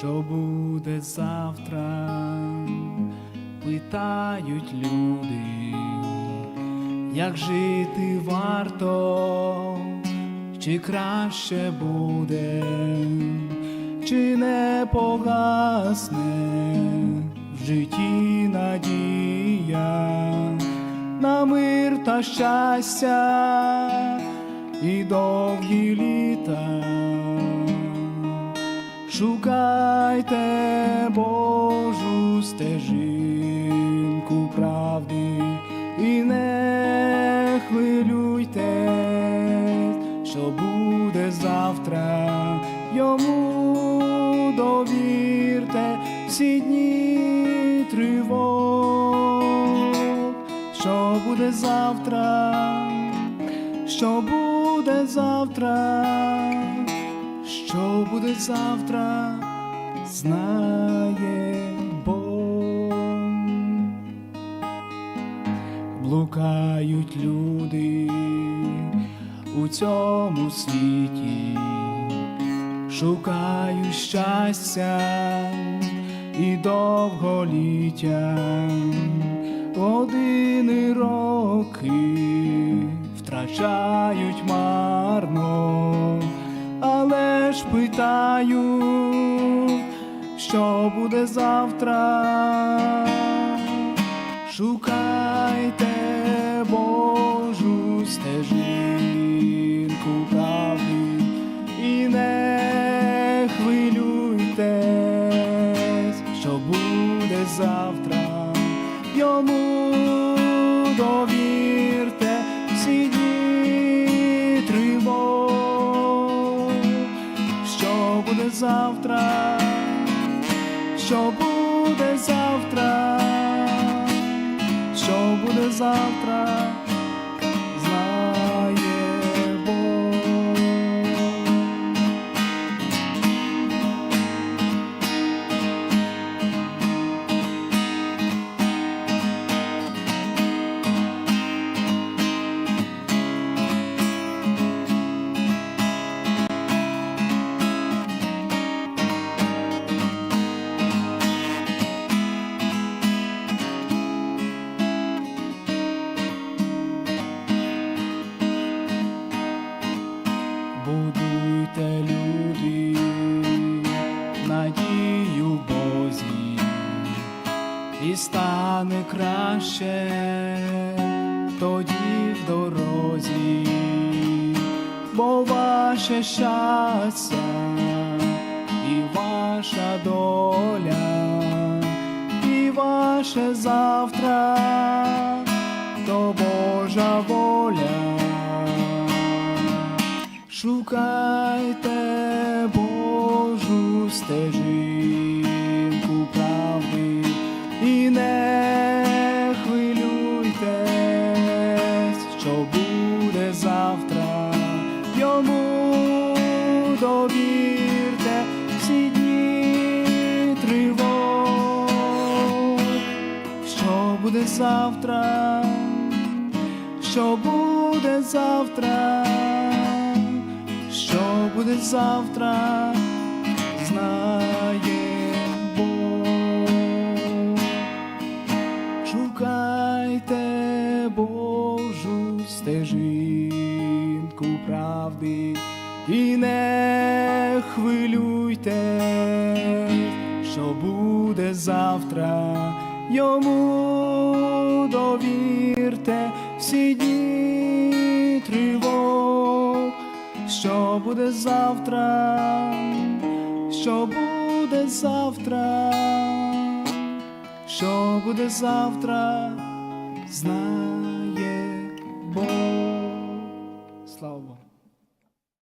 Що буде завтра? Питають люди, як жити варто, чи краще буде, чи не погасне в житті надія на мир та щастя і довгі літа. Шукайте Божу стежинку правди і не хвилюйте, що буде завтра, йому довірте всі дні тривог, що буде завтра, що буде завтра що буде завтра, знає Бог. Блукають люди у цьому світі, шукають щастя і довголіття, години роки втрачають марно питаю, що буде завтра. Шукайте Божу стежинку правди і не хвилюйтесь, що буде завтра, йому довірте завтра, що буде завтра, що буде завтра, стане краще тоді в дорозі, бо ваше щастя і ваша доля, і ваше завтра, то Божа воля. Шукайте Божу стежинку завтра, що буде завтра? Що буде завтра, знає Бог. Шукайте Божу стежинку правди і не хвилюйте, що буде завтра, йому довірте всі дні тривог. Що буде завтра, що буде завтра, що буде завтра, знає Бог.